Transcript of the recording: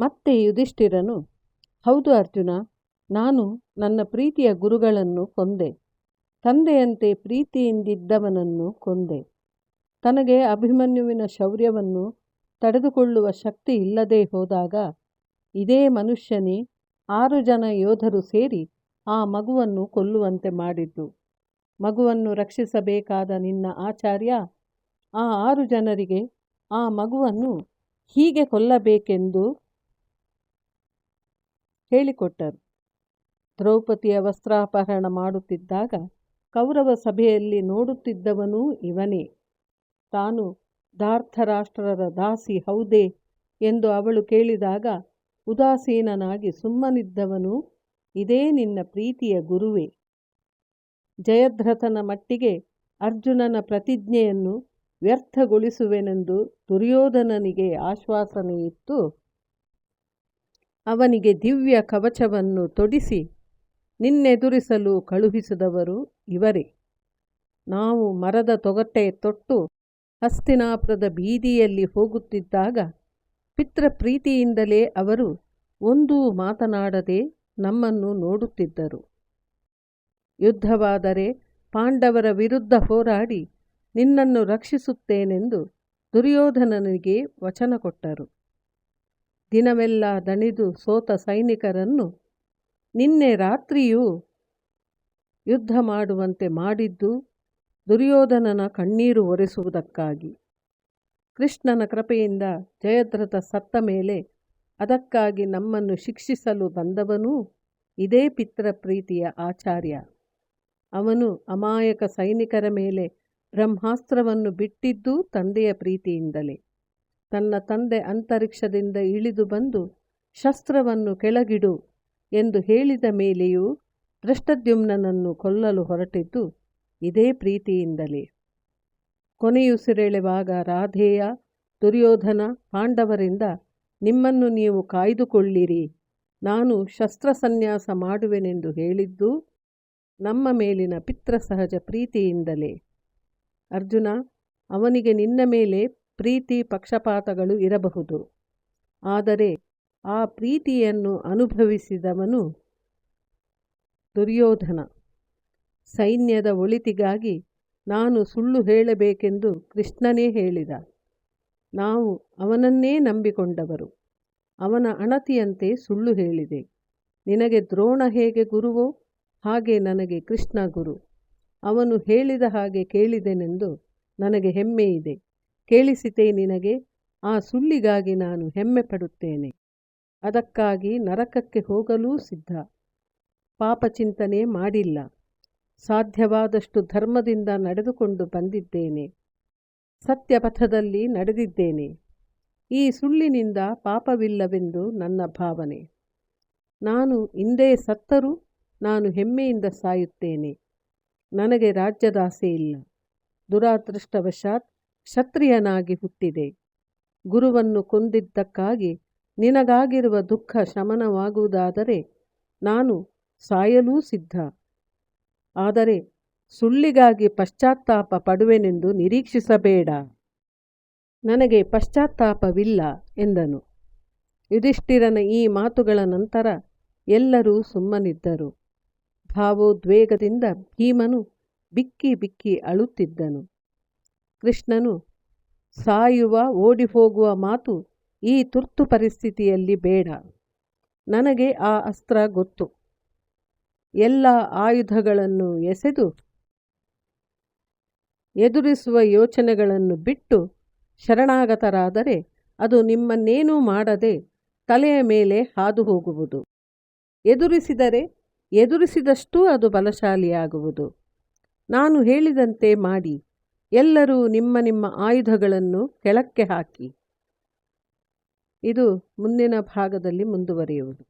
ಮತ್ತೆ ಯುಧಿಷ್ಠಿರನು, ಹೌದು ಅರ್ಜುನ, ನಾನು ನನ್ನ ಪ್ರೀತಿಯ ಗುರುಗಳನ್ನು ಕೊಂದೆ. ತಂದೆಯಂತೆ ಪ್ರೀತಿಯಿಂದಿದ್ದವನನ್ನು ಕೊಂದೆ. ತನಗೆ ಅಭಿಮನ್ಯುವಿನ ಶೌರ್ಯವನ್ನು ತಡೆದುಕೊಳ್ಳುವ ಶಕ್ತಿ ಇಲ್ಲದೆ ಹೋದಾಗ ಇದೇ ಮನುಷ್ಯನೇ ಆರು ಜನ ಯೋಧರು ಸೇರಿ ಆ ಮಗುವನ್ನು ಕೊಲ್ಲುವಂತೆ ಮಾಡಿದ್ದು. ಮಗುವನ್ನು ರಕ್ಷಿಸಬೇಕಾದ ನಿನ್ನ ಆಚಾರ್ಯ ಆ ಆರು ಜನರಿಗೆ ಆ ಮಗುವನ್ನು ಹೀಗೆ ಕೊಲ್ಲಬೇಕೆಂದು ಹೇಳಿಕೊಟ್ಟರು. ದ್ರೌಪದಿಯ ವಸ್ತ್ರಾಪಹರಣ ಮಾಡುತ್ತಿದ್ದಾಗ ಕೌರವ ಸಭೆಯಲ್ಲಿ ನೋಡುತ್ತಿದ್ದವನೂ ಇವನೇ. ತಾನು ದಾರ್ಥರಾಷ್ಟ್ರರ ದಾಸಿ ಹೌದೇ ಎಂದು ಅವಳು ಕೇಳಿದಾಗ ಉದಾಸೀನನಾಗಿ ಸುಮ್ಮನಿದ್ದವನು ಇದೇ ನಿನ್ನ ಪ್ರೀತಿಯ ಗುರುವೇ. ಜಯದ್ರಥನ ಮಟ್ಟಿಗೆ ಅರ್ಜುನನ ಪ್ರತಿಜ್ಞೆಯನ್ನು ವ್ಯರ್ಥಗೊಳಿಸುವೆನೆಂದು ದುರ್ಯೋಧನನಿಗೆ ಆಶ್ವಾಸನೆ ಇತ್ತು ಅವನಿಗೆ ದಿವ್ಯ ಕವಚವನ್ನು ತೊಡಿಸಿ, ನಿನ್ನೆದುರಿಸಲು ಕಳುಹಿಸಿದವರು ಇವರೇ. ನಾವು ಮರದ ತೊಗಟೆ ತೊಟ್ಟು ಹಸ್ತಿನಾಪುರದ ಬೀದಿಯಲ್ಲಿ ಹೋಗುತ್ತಿದ್ದಾಗ ಪಿತೃಪ್ರೀತಿಯಿಂದಲೇ ಅವರು ಒಂದೂ ಮಾತನಾಡದೆ ನಮ್ಮನ್ನು ನೋಡುತ್ತಿದ್ದರು. ಯುದ್ಧವಾದರೆ ಪಾಂಡವರ ವಿರುದ್ಧ ಹೋರಾಡಿ ನಿನ್ನನ್ನು ರಕ್ಷಿಸುತ್ತೇನೆಂದು ದುರ್ಯೋಧನನಿಗೆ ವಚನ ಕೊಟ್ಟರು. ದಿನವೆಲ್ಲ ದಣಿದು ಸೋತ ಸೈನಿಕರನ್ನು ನಿನ್ನೆ ರಾತ್ರಿಯೂ ಯುದ್ಧ ಮಾಡುವಂತೆ ಮಾಡಿದ್ದು ದುರ್ಯೋಧನನ ಕಣ್ಣೀರು ಒರೆಸುವುದಕ್ಕಾಗಿ. ಕೃಷ್ಣನ ಕೃಪೆಯಿಂದ ಜಯದ್ರಥ ಸತ್ತ ಮೇಲೆ ಅದಕ್ಕಾಗಿ ನಮ್ಮನ್ನು ಶಿಕ್ಷಿಸಲು ಬಂದವನೂ ಇದೇ ಪಿತ್ರ ಪ್ರೀತಿಯ ಆಚಾರ್ಯ. ಅವನು ಅಮಾಯಕ ಸೈನಿಕರ ಮೇಲೆ ಬ್ರಹ್ಮಾಸ್ತ್ರವನ್ನು ಬಿಟ್ಟಿದ್ದೂ ತಂದೆಯ ಪ್ರೀತಿಯಿಂದಲೇ. ತನ್ನ ತಂದೆ ಅಂತರಿಕ್ಷದಿಂದ ಇಳಿದು ಬಂದು, ಶಸ್ತ್ರವನ್ನು ಕೆಳಗಿಡು ಎಂದು ಹೇಳಿದ ಮೇಲೆಯೂ ದೃಷ್ಟದ್ಯುಮ್ನನನ್ನು ಕೊಲ್ಲಲು ಹೊರಟಿದ್ದು, ಇದೇ ಪ್ರೀತಿಯಿಂದಲೇ. ಕೊನೆಯುಸಿರೆಳೆವಾಗ ರಾಧೇಯ ದುರ್ಯೋಧನ, ಪಾಂಡವರಿಂದ ನಿಮ್ಮನ್ನು ನೀವು ಕಾಯ್ದುಕೊಳ್ಳಿರಿ. ನಾನು ಶಸ್ತ್ರಸನ್ಯಾಸ ಮಾಡುವೆನೆಂದು ಹೇಳಿದ್ದು, ನಮ್ಮ ಮೇಲಿನ ಪಿತ್ರಸಹಜ ಪ್ರೀತಿಯಿಂದಲೇ. ಅರ್ಜುನ, ಅವನಿಗೆ ನಿನ್ನ ಮೇಲೆ ಪ್ರೀತಿ ಪಕ್ಷಪಾತಗಳು ಇರಬಹುದು. ಆದರೆ ಆ ಪ್ರೀತಿಯನ್ನು ಅನುಭವಿಸಿದವನು ದುರ್ಯೋಧನ. ಸೈನ್ಯದ ಒಳಿತಿಗಾಗಿ ನಾನು ಸುಳ್ಳು ಹೇಳಬೇಕೆಂದು ಕೃಷ್ಣನೇ ಹೇಳಿದ. ನಾವು ಅವನನ್ನೇ ನಂಬಿಕೊಂಡವರು. ಅವನ ಅಣತಿಯಂತೆ ಸುಳ್ಳು ಹೇಳಿದೆ. ನಿನಗೆ ದ್ರೋಣ ಹೇಗೆ ಗುರುವೋ? ಹಾಗೆ ನನಗೆ ಕೃಷ್ಣ ಗುರು. ಅವನು ಹೇಳಿದ ಹಾಗೆ ಕೇಳಿದೆನೆಂದು ನನಗೆ ಹೆಮ್ಮೆ ಇದೆ. ಕೇಳಿಸಿತೆ ನಿನಗೆ, ಆ ಸುಳ್ಳಿಗಾಗಿ ನಾನು ಹೆಮ್ಮೆ ಪಡುತ್ತೇನೆ ಅದಕ್ಕಾಗಿ ನರಕಕ್ಕೆ ಹೋಗಲೂ ಸಿದ್ಧ. ಪಾಪಚಿಂತನೆ ಮಾಡಿಲ್ಲ. ಸಾಧ್ಯವಾದಷ್ಟು ಧರ್ಮದಿಂದ ನಡೆದುಕೊಂಡು ಬಂದಿದ್ದೇನೆ. ಸತ್ಯಪಥದಲ್ಲಿ ನಡೆದಿದ್ದೇನೆ. ಈ ಸುಳ್ಳಿನಿಂದ ಪಾಪವಿಲ್ಲವೆಂದು ನನ್ನ ಭಾವನೆ. ನಾನು ಇಂದೇ ಸತ್ತರೂ ನಾನು ಹೆಮ್ಮೆಯಿಂದ ಸಾಯುತ್ತೇನೆ. ನನಗೆ ರಾಜ್ಯದಾಸೆ ಇಲ್ಲ. ದುರಾದೃಷ್ಟವಶಾತ್ ಕ್ಷತ್ರಿಯನಾಗಿ ಹುಟ್ಟಿದೆ. ಗುರುವನ್ನು ಕೊಂದಿದ್ದಕ್ಕಾಗಿ ನಿನಗಾಗಿರುವ ದುಃಖ ಶಮನವಾಗುವುದಾದರೆ ನಾನು ಸಾಯಲೂ ಸಿದ್ಧ. ಆದರೆ ಸುಳ್ಳಿಗಾಗಿ ಪಶ್ಚಾತ್ತಾಪ ಪಡುವೆನೆಂದು ನಿರೀಕ್ಷಿಸಬೇಡ. ನನಗೆ ಪಶ್ಚಾತ್ತಾಪವಿಲ್ಲ ಎಂದನು. ಯುಧಿಷ್ಠಿರನ ಈ ಮಾತುಗಳ ನಂತರ ಎಲ್ಲರೂ ಸುಮ್ಮನಿದ್ದರು. ಭಾವೋದ್ವೇಗದಿಂದ ಭೀಮನು ಬಿಕ್ಕಿ ಬಿಕ್ಕಿ ಅಳುತ್ತಿದ್ದನು. ಕೃಷ್ಣನು ಸಾಯುವ ಓಡಿ ಹೋಗುವ ಮಾತು ಈ ತುರ್ತು ಪರಿಸ್ಥಿತಿಯಲ್ಲಿ ಬೇಡ. ನನಗೆ ಆ ಅಸ್ತ್ರ ಗೊತ್ತು. ಎಲ್ಲ ಆಯುಧಗಳನ್ನು ಎಸೆದು, ಎದುರಿಸುವ ಯೋಚನೆಗಳನ್ನು ಬಿಟ್ಟು ಶರಣಾಗತರಾದರೆ ಅದು ನಿಮ್ಮನ್ನೇನೂ ಮಾಡದೆ ತಲೆಯ ಮೇಲೆ ಹಾದು ಹೋಗುವುದು ಎದುರಿಸಿದರೆ ಎದುರಿಸಿದಷ್ಟೂ ಅದು ಬಲಶಾಲಿಯಾಗುವುದು. ನಾನು ಹೇಳಿದಂತೆ ಮಾಡಿ. ಎಲ್ಲರೂ ನಿಮ್ಮ ನಿಮ್ಮ ಆಯುಧಗಳನ್ನು ಕೆಳಕ್ಕೆ ಹಾಕಿ. ಇದು ಮುಂದಿನ ಭಾಗದಲ್ಲಿ ಮುಂದುವರಿಯುವುದು.